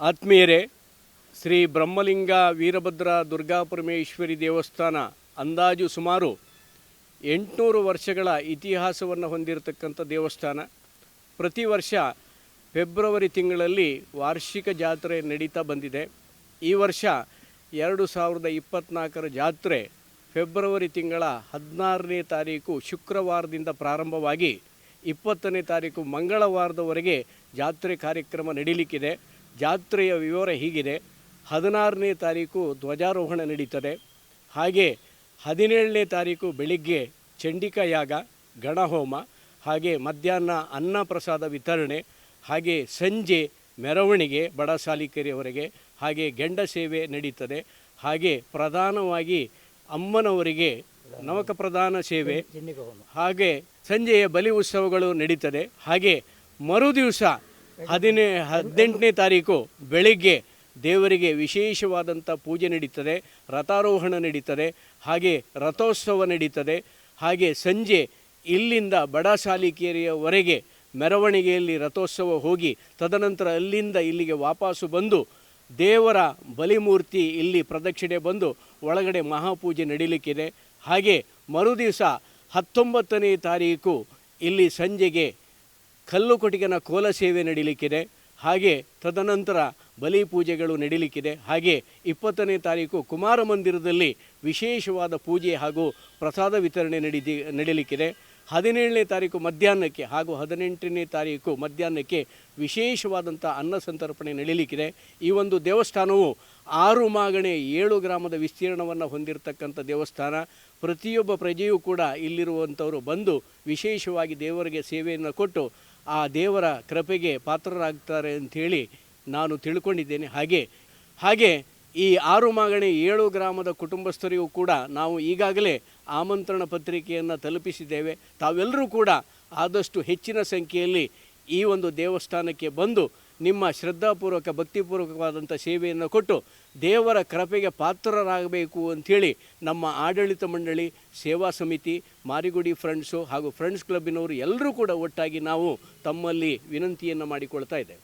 ಆತ್ಮೀಯರೇ, ಶ್ರೀ ಬ್ರಹ್ಮಲಿಂಗ ವೀರಭದ್ರ ದುರ್ಗಾಪರಮೇಶ್ವರಿ ದೇವಸ್ಥಾನ ಅಂದಾಜು ಸುಮಾರು ಎಂಟುನೂರು ವರ್ಷಗಳ ಇತಿಹಾಸವನ್ನು ಹೊಂದಿರತಕ್ಕಂಥ ದೇವಸ್ಥಾನ. ಪ್ರತಿ ವರ್ಷ ಫೆಬ್ರವರಿ ತಿಂಗಳಲ್ಲಿ ವಾರ್ಷಿಕ ಜಾತ್ರೆ ನಡೀತಾ ಬಂದಿದೆ. ಈ ವರ್ಷ ಎರಡು ಸಾವಿರದ ಇಪ್ಪತ್ತ್ನಾಲ್ಕರ ಜಾತ್ರೆ ಫೆಬ್ರವರಿ ತಿಂಗಳ ಹದಿನಾರನೇ ತಾರೀಕು ಶುಕ್ರವಾರದಿಂದ ಪ್ರಾರಂಭವಾಗಿ ಇಪ್ಪತ್ತನೇ ತಾರೀಕು ಮಂಗಳವಾರದವರೆಗೆ ಜಾತ್ರೆ ಕಾರ್ಯಕ್ರಮ ನಡೀಲಿಕ್ಕಿದೆ. ಜಾತ್ರೆಯ ವಿವರ ಹೀಗಿದೆ. ಹದಿನಾರನೇ ತಾರೀಕು ಧ್ವಜಾರೋಹಣ ನಡೀತದೆ. ಹಾಗೆ ಹದಿನೇಳನೇ ತಾರೀಕು ಬೆಳಿಗ್ಗೆ ಚಂಡಿಕಾ ಯಾಗ ಗಣಹೋಮ ಹಾಗೆ ಮಧ್ಯಾಹ್ನ ಅನ್ನ ಪ್ರಸಾದ ವಿತರಣೆ ಹಾಗೆ ಸಂಜೆ ಮೆರವಣಿಗೆ ಬಡ ಸಾಲಿಕೆರೆಯವರೆಗೆ ಹಾಗೆ ಗಂಡ ಸೇವೆ ನಡೀತದೆ. ಹಾಗೆ ಪ್ರಧಾನವಾಗಿ ಅಮ್ಮನವರಿಗೆ ನವಕ ಪ್ರಧಾನ ಸೇವೆ ಹಾಗೆ ಸಂಜೆಯ ಬಲಿ ಉತ್ಸವಗಳು ನಡೀತದೆ. ಹಾಗೆ ಮರು ದಿವಸ ಹದಿನೇ, ಹದಿನೆಂಟನೇ ತಾರೀಕು ಬೆಳಿಗ್ಗೆ ದೇವರಿಗೆ ವಿಶೇಷವಾದಂಥ ಪೂಜೆ ನಡೀತದೆ, ರಥಾರೋಹಣ ನಡೀತದೆ, ಹಾಗೆ ರಥೋತ್ಸವ ನಡೀತದೆ, ಹಾಗೆ ಸಂಜೆ ಇಲ್ಲಿಂದ ಬಡ ಸಾಲಿಕೇರಿಯವರೆಗೆ ಮೆರವಣಿಗೆಯಲ್ಲಿ ರಥೋತ್ಸವ ಹೋಗಿ, ತದನಂತರ ಅಲ್ಲಿಂದ ಇಲ್ಲಿಗೆ ವಾಪಸ್ಸು ಬಂದು ದೇವರ ಬಲಿಮೂರ್ತಿ ಇಲ್ಲಿ ಪ್ರದಕ್ಷಿಣೆ ಬಂದು ಒಳಗಡೆ ಮಹಾಪೂಜೆ ನಡೀಲಿಕ್ಕಿದೆ. ಹಾಗೆ ಮರುದಿವಸ ಹತ್ತೊಂಬತ್ತನೇ ತಾರೀಕು ಇಲ್ಲಿ ಸಂಜೆಗೆ ಕಲ್ಲು ಕೊಟ್ಟಿಗೆನ ಕೋಲ ಸೇವೆ ನಡೀಲಿಕ್ಕಿದೆ. ಹಾಗೆ ತದನಂತರ ಬಲಿ ಪೂಜೆಗಳು ನಡೀಲಿಕ್ಕಿದೆ. ಹಾಗೆ ಇಪ್ಪತ್ತನೇ ತಾರೀಕು ಕುಮಾರ ಮಂದಿರದಲ್ಲಿ ವಿಶೇಷವಾದ ಪೂಜೆ ಹಾಗೂ ಪ್ರಸಾದ ವಿತರಣೆ ನಡೀತಿ, ನಡೀಲಿಕ್ಕಿದೆ. ಹದಿನೇಳನೇ ತಾರೀಕು ಮಧ್ಯಾಹ್ನಕ್ಕೆ ಹಾಗೂ ಹದಿನೆಂಟನೇ ತಾರೀಕು ಮಧ್ಯಾಹ್ನಕ್ಕೆ ವಿಶೇಷವಾದಂಥ ಅನ್ನ ಸಂತರ್ಪಣೆ ನಡೀಲಿಕ್ಕಿದೆ. ಈ ಒಂದು ದೇವಸ್ಥಾನವು ಆರು ಮಾಗಣೆ ಏಳು ಗ್ರಾಮದ ವಿಸ್ತೀರ್ಣವನ್ನು ಹೊಂದಿರತಕ್ಕಂಥ ದೇವಸ್ಥಾನ. ಪ್ರತಿಯೊಬ್ಬ ಪ್ರಜೆಯೂ ಕೂಡ ಇಲ್ಲಿರುವಂಥವರು ಬಂದು ವಿಶೇಷವಾಗಿ ದೇವರಿಗೆ ಸೇವೆಯನ್ನು ಕೊಟ್ಟು ಆ ದೇವರ ಕೃಪೆಗೆ ಪಾತ್ರರಾಗ್ತಾರೆ ಅಂಥೇಳಿ ನಾನು ತಿಳ್ಕೊಂಡಿದ್ದೇನೆ. ಹಾಗೆ ಹಾಗೆ ಈ ಆರು ಮಾಗಣೆ ಏಳು ಗ್ರಾಮದ ಕುಟುಂಬಸ್ಥರಿಗೂ ಕೂಡ ನಾವು ಈಗಾಗಲೇ ಆಮಂತ್ರಣ ಪತ್ರಿಕೆಯನ್ನು ತಲುಪಿಸಿದ್ದೇವೆ. ತಾವೆಲ್ಲರೂ ಕೂಡ ಆದಷ್ಟು ಹೆಚ್ಚಿನ ಸಂಖ್ಯೆಯಲ್ಲಿ ಈ ಒಂದು ದೇವಸ್ಥಾನಕ್ಕೆ ಬಂದು ನಿಮ್ಮ ಶ್ರದ್ಧಾಪೂರ್ವಕ, ಭಕ್ತಿಪೂರ್ವಕವಾದಂಥ ಸೇವೆಯನ್ನು ಕೊಟ್ಟು ದೇವರ ಕೃಪೆಗೆ ಪಾತ್ರರಾಗಬೇಕು ಅಂಥೇಳಿ ನಮ್ಮ ಆಡಳಿತ ಮಂಡಳಿ, ಸೇವಾ ಸಮಿತಿ, ಮಾರಿಗುಡಿ ಫ್ರೆಂಡ್ಸು ಹಾಗೂ ಫ್ರೆಂಡ್ಸ್ ಕ್ಲಬ್ಬಿನವರು ಎಲ್ಲರೂ ಕೂಡ ಒಟ್ಟಾಗಿ ನಾವು ತಮ್ಮಲ್ಲಿ ವಿನಂತಿಯನ್ನು ಮಾಡಿಕೊಳ್ತಾ ಇದ್ದೇವೆ.